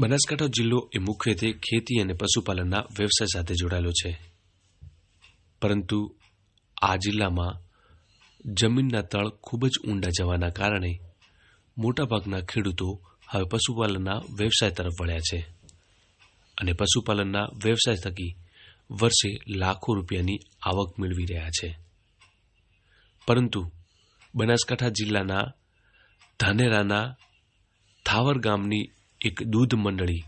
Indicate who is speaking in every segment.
Speaker 1: બનાસકાંઠા જિલ્લો એ મુખ્યત્વે ખેતી અને પશુપાલનના વ્યવસાય સાથે જોડાયેલો છે. પરંતુ આ જિલ્લામાં જમીનના તળ ખૂબ જ ઊંડા જવાના કારણે મોટાભાગના ખેડૂતો હવે પશુપાલનના વ્યવસાય તરફ વળ્યા છે અને પશુપાલનના વ્યવસાય થકી વર્ષે લાખો રૂપિયાની આવક મેળવી રહ્યા છે. પરંતુ બનાસકાંઠા જિલ્લાના ધાનેરાના થાવર ગામની એક દૂધ મંડળી.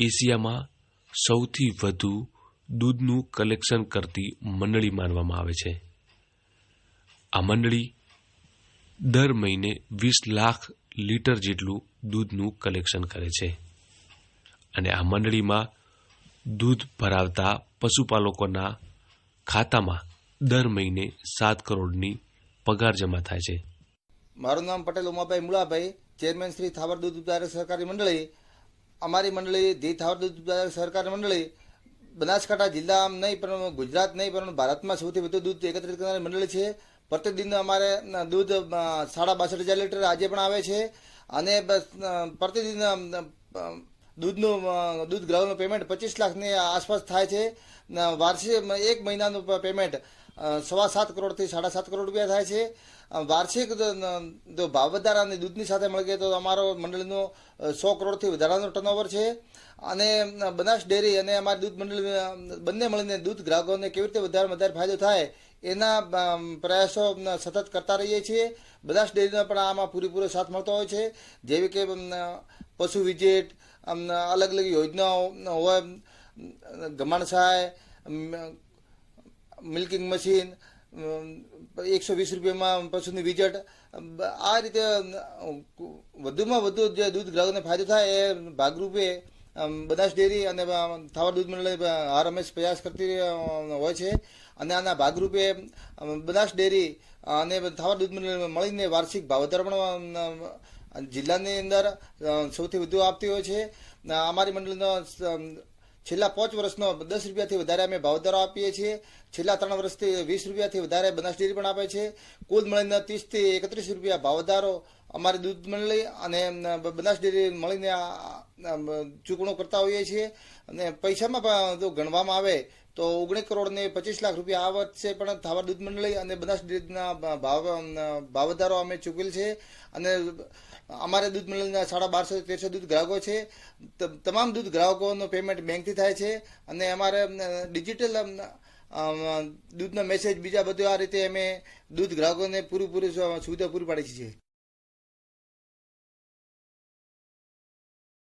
Speaker 1: એશિયામાં સૌથી વધુ દૂધનું કલેક્શન કરતી મંડળી માનવામાં આવે છે. આ મંડળી દર મહિને વીસ લાખ લીટર જેટલું દૂધનું કલેક્શન કરે છે. અને આ મંડળીમાં દૂધ ભરાવતા પશુપાલકોના ખાતામાં દર મહિને સાત કરોડની પગાર જમા થાય છે.
Speaker 2: મારું નામ પટેલ ઉમાભાઈ મુળાભાઈ. ચેરમેન શ્રી થાવર દૂધ ઉત્પાદક સહકારી મંડળી, અમારી મંડળી, ધી થાવર દૂધ ઉત્પાદક સહકારી મંડળી, બનાસકાંઠા જિલ્લા નહીં પરંતુ ગુજરાત નહીં પરંતુ ભારતમાં સૌથી વધુ દૂધ એકત્રિત કરનારી મંડળી છે. પ્રતિદિન અમારે દૂધ સાડા બાસઠ હજાર લીટર આજે પણ આવે છે. અને પ્રતિદિન દૂધનું દૂધ ગ્રાહકનું પેમેન્ટ પચીસ લાખની આસપાસ થાય છે. વાર્ષિક, એક મહિનાનું પેમેન્ટ સવા સાત કરોડથી સાડા સાત કરોડ રૂપિયા થાય છે. વાર્ષિક જો- ભાવ વધારા અને દૂધની સાથે મળી ગઈ તો અમારો મંડળીનો સો કરોડથી વધારાનો ટર્નઓવર છે. અને બનાસ ડેરી અને અમારી દૂધ મંડળી બંને મળીને દૂધ ગ્રાહકોને કેવી રીતે વધારે વધારે ફાયદો થાય એના પ્રયાસો સતત કરતા રહીએ છીએ. બનાસ ડેરીનો પણ આમાં પૂરેપૂરો સાથ મળતો હોય છે. જેવી કે પશુ વિજેટ અલગ અલગ યોજનાઓ હોય ગમણ સહાય મિલ્કિંગ મશીન એકસો વીસ રૂપિયામાં પશુની વિજટ આ રીતે વધુમાં વધુ જે દૂધ ગ્રાહકોને ફાયદો થાય એ ભાગરૂપે બનાસ ડેરી અને થાવર દૂધ મંડળ હર હંમેશ પ્રયાસ કરતી હોય છે. અને આના ભાગરૂપે બનાસ ડેરી અને થાવર દૂધ મંડળ મળીને વાર્ષિક ભાવધાર પણ જિલ્લાની અંદર સૌથી વધુ આપતી હોય છે. અમારી મંડળીનો છેલ્લા પાંચ વર્ષનો દસ રૂપિયાથી વધારે અમે ભાવધારો આપીએ છીએ. છેલ્લા ત્રણ વર્ષથી વીસ રૂપિયાથી વધારે બનાસ ડેરી પણ આપે છે. કુલ મળીને ત્રીસથી એકત્રીસ રૂપિયા ભાવદારો અમારી દૂધ મળી અને બનાસ ડેરી મળીને ચૂકવણું કરતા હોઈએ છીએ. અને પૈસામાં પણ જો ગણવામાં આવે તો ઓગણીસ કરોડ ને પચીસ લાખ રૂપિયા આ વર્ષે પણ થાવર દૂધ મંડળી અને બનાસ ડેરીના ભાવ ભાવદારો અમે ચૂકવેલ છે. અને અમારે દૂધ મંડળના સાડા બારસો તેરસો દૂધ ગ્રાહકો છે. તમામ દૂધ ગ્રાહકોનું પેમેન્ટ બેંકથી થાય છે. અને અમારે ડિજિટલ દૂધનો મેસેજ બીજા બધું આ રીતે અમે દૂધ ગ્રાહકોને પૂરેપૂરી સુવિધા પૂરી પાડી છે.